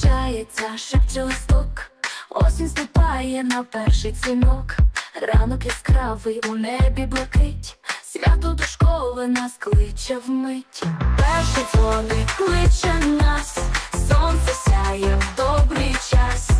прощається, шепче листок, осінь ступає на перший дзвінок, ранок яскравий у небі блакить, свято до школи нас кличе вмить. Перший дзвоник кличе нас, сонце сяє в добрий час,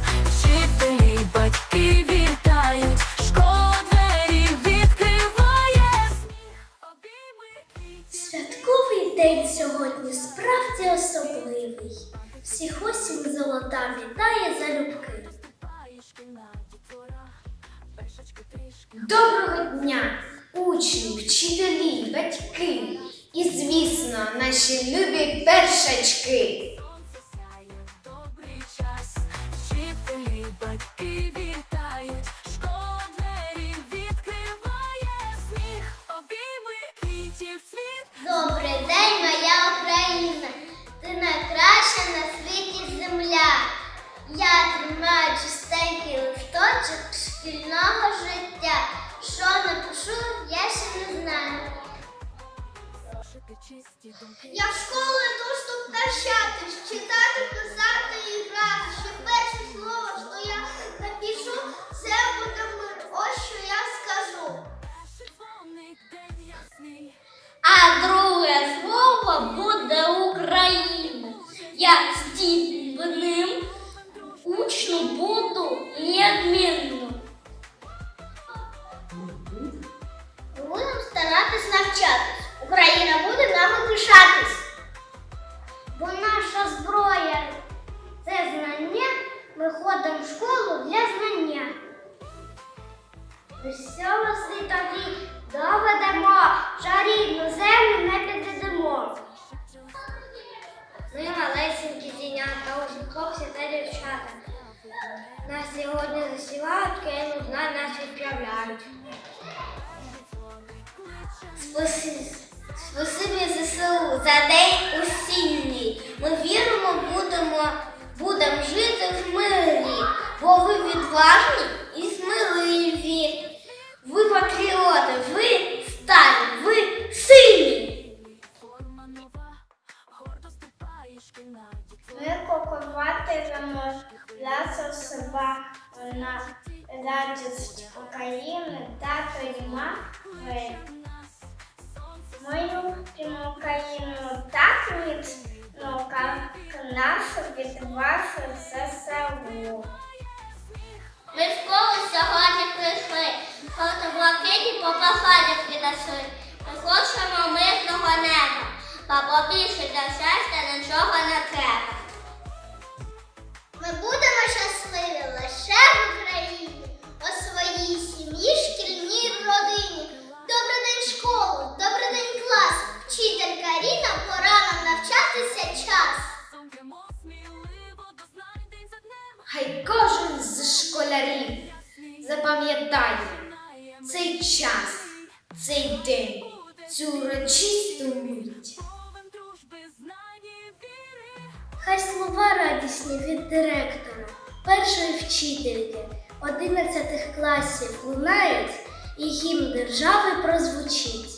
думки. Я в школу йду, щоб навчатись, читати, писати малесенькі зінята, усі хлопці та дівчата. Нас сьогодні засівають, кинуть, на нас відправляють. Спасибі ЗСУ за день осінній. Ми віримо, будемо, будемо жити в мирі, бо ви відважні і сміливі. Ви патріоти, ви сталі, прийшли, блакиті по посадях віднесли. Ми хочемо мирного неба, бо побільше для щастя нічого не треба. Ми будемо щасливі лише в Україні, у своїй сім'ї, шкільній родині. Добрий день школу, добрий день клас. Вчителька Ріна, пора нам навчатися час. Хай кожен з школярів запам'ятає цей час, цей день, цю урочисту мить. Хай слова радісні від директора, першої вчительки, одинадцятих класів лунають і гімн держави прозвучить.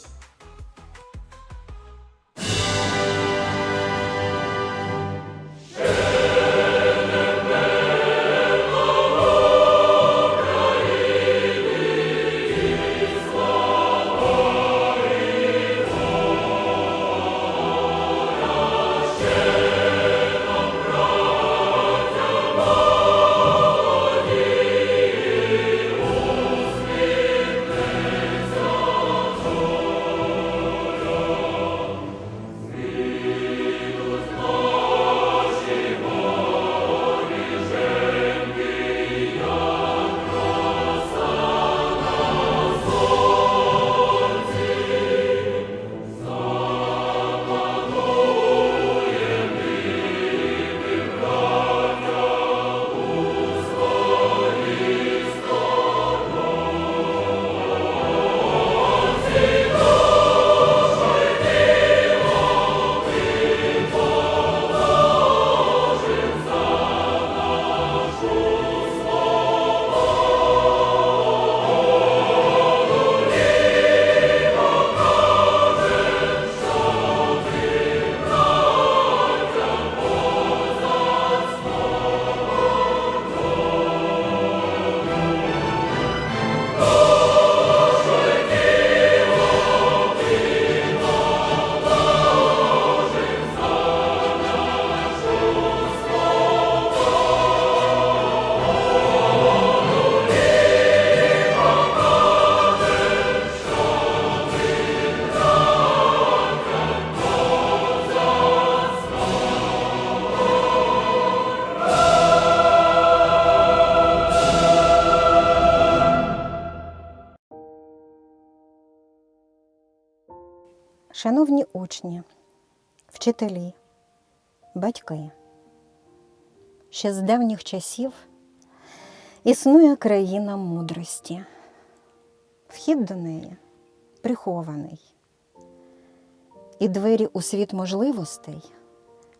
Шановні учні, вчителі, батьки, ще з давніх часів існує країна мудрості. Вхід до неї прихований, і двері у світ можливостей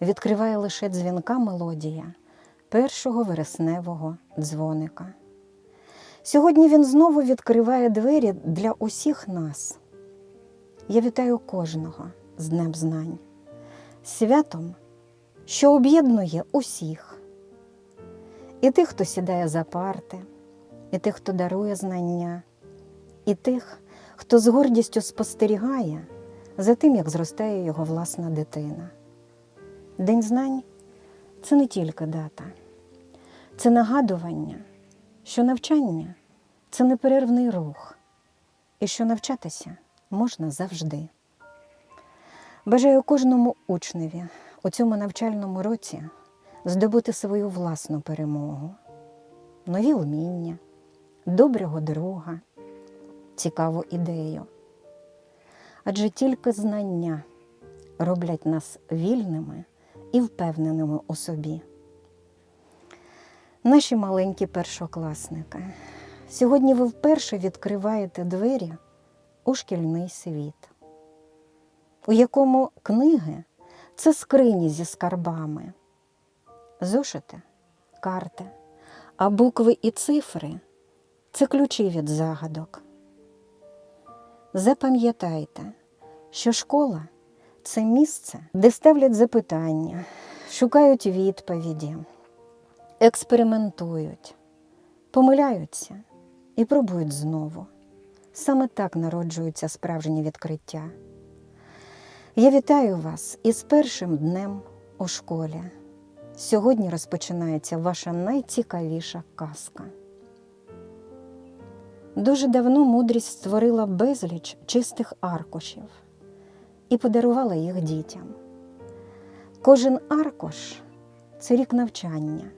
відкриває лише дзвінка мелодія першого вересневого дзвоника. Сьогодні він знову відкриває двері для усіх нас. Я вітаю кожного з Днем Знань, святом, що об'єднує усіх. І тих, хто сідає за парти, і тих, хто дарує знання, і тих, хто з гордістю спостерігає за тим, як зростає його власна дитина. День знань це не тільки дата, це нагадування, що навчання це неперервний рух, і що навчатися можна завжди. Бажаю кожному учневі у цьому навчальному році здобути свою власну перемогу, нові вміння, доброго друга, цікаву ідею. Адже тільки знання роблять нас вільними і впевненими у собі. Наші маленькі першокласники, сьогодні ви вперше відкриваєте двері у шкільний світ, у якому книги це скрині зі скарбами, зошити карти, а букви і цифри це ключі від загадок. Запам'ятайте, що школа це місце, де ставлять запитання, шукають відповіді, експериментують, помиляються і пробують знову. Саме так народжуються справжні відкриття. Я вітаю вас із першим днем у школі. Сьогодні розпочинається ваша найцікавіша казка. Дуже давно мудрість створила безліч чистих аркушів і подарувала їх дітям. Кожен аркуш це рік навчання,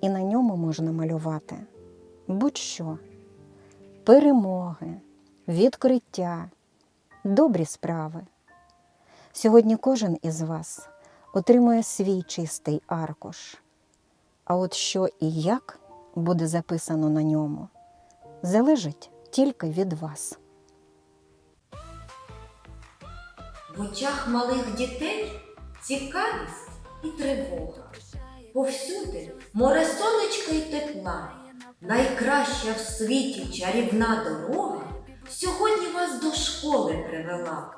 і на ньому можна малювати будь-що перемоги, відкриття, добрі справи. Сьогодні кожен із вас отримує свій чистий аркуш. А от що і як буде записано на ньому, залежить тільки від вас. В очах малих дітей цікавість і тривога. Повсюди море сонечка й тепла. Найкраща в світі чарівна дорога сьогодні вас до школи привела.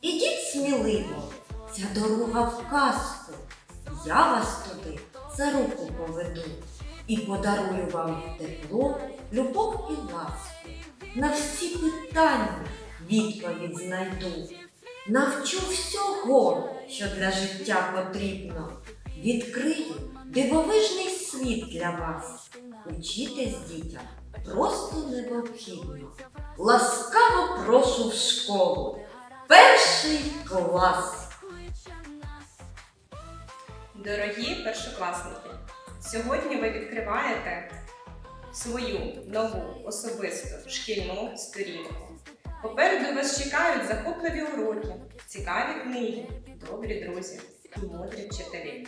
Ідіть сміливо, ця дорога в казку. Я вас туди за руку поведу і подарую вам тепло, любов і ласку. На всі питання відповідь знайду. Навчу всього, що для життя потрібно. Відкрию дивовижний світ для вас. Учитись дітям просто необхідно. Ласкаво прошу в школу. Перший клас. Дорогі першокласники, сьогодні ви відкриваєте свою нову особисту шкільну сторінку. Попереду вас чекають захопливі уроки, цікаві книги, добрі друзі і мудрі вчителі.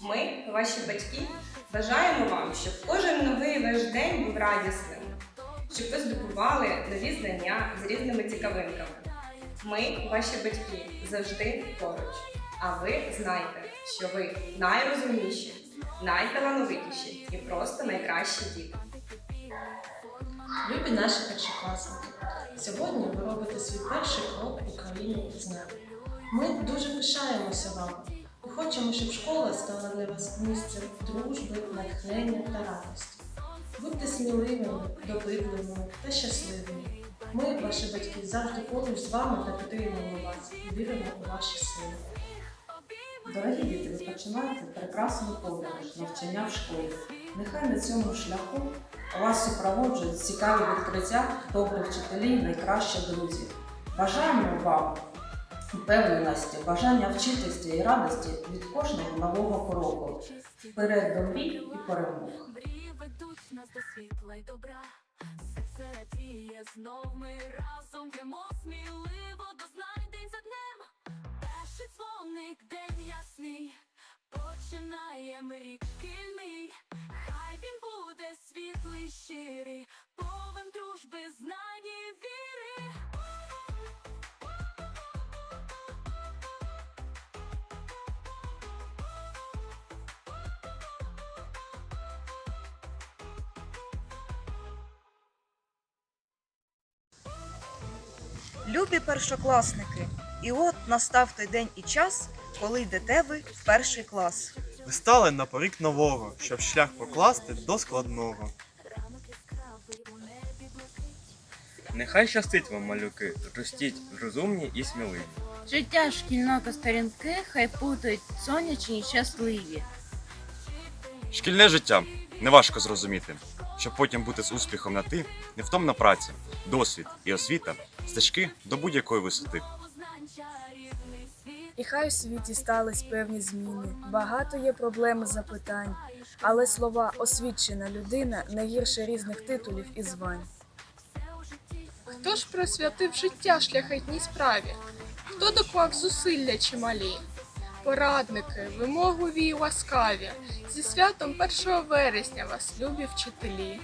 Ми, ваші батьки, бажаємо вам, щоб кожен новий ваш день був радісним, щоб ви здобували нові знання з різними цікавинками. Ми, ваші батьки, завжди поруч. А ви знайте, що ви найрозумніші, найталановитіші і просто найкращі діти. Любі наші першокласники, сьогодні ви робите свій перший крок у країні знань. Ми дуже пишаємося вами хочемо, щоб школа стала для вас місцем дружби, натхнення та радості. Будьте сміливими, допитливими та щасливими. Ми, ваші батьки, завжди поруч з вами та підтримуємо вас і віримо у ваші сили. Дорогі діти, ви починаєте прекрасну подорож навчання в школі. Нехай на цьому шляху вас супроводжують цікаві відкриття, добрі вчителі, найкращі друзі. Бажаємо вам впевненості, бажання вчитися і радості від кожного нового кроку, вперед до мрій і перемог. Мрії нас до світла й добра. Знов ми разом йдемо сміливо до знань день за днем. Перший дзвоник, день ясний, починає рік шкільний. Хай він буде світлий, щирий, повен дружби знань. Любі першокласники, і от настав той день і час, коли йдете ви в перший клас. Ви стали на порік нового, щоб шлях покласти до складного. Нехай щастить вам, малюки, ростіть розумні і сміливі. Життя шкільного та сторінки хай путають сонячні й щасливі. Шкільне життя неважко зрозуміти, щоб потім бути з успіхом на ти, невтомна праця, досвід і освіта, стежки до будь-якої висоти. І хай у світі стались певні зміни, багато є проблем і запитань, але слова освічена людина не гірше різних титулів і звань. Хто ж присвятив життя шляхетній справі? Хто доклав зусилля чималі? Порадники, вимогливі й ласкаві, зі святом 1 вересня вас, любі вчителі.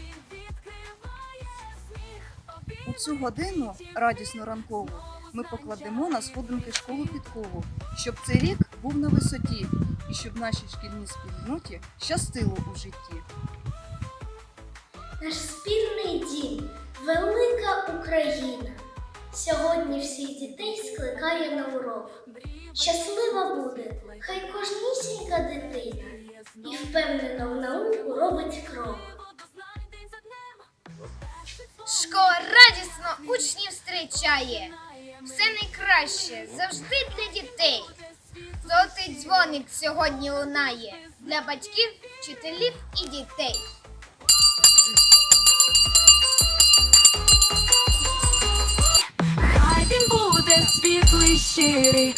У цю годину, радісну ранкову, ми покладемо на сходинки школу підкову, щоб цей рік був на висоті і щоб нашій шкільній спільноті щастило у житті. Наш спільний дім, велика Україна. Сьогодні всіх дітей скликає на урок. Щаслива буде, хай кожнісінька дитина і впевнено в науку робить крок. Школа радісно учнів зустрічає. Все найкраще завжди для дітей. Золотий дзвоник сьогодні лунає для батьків, вчителів і дітей. Хай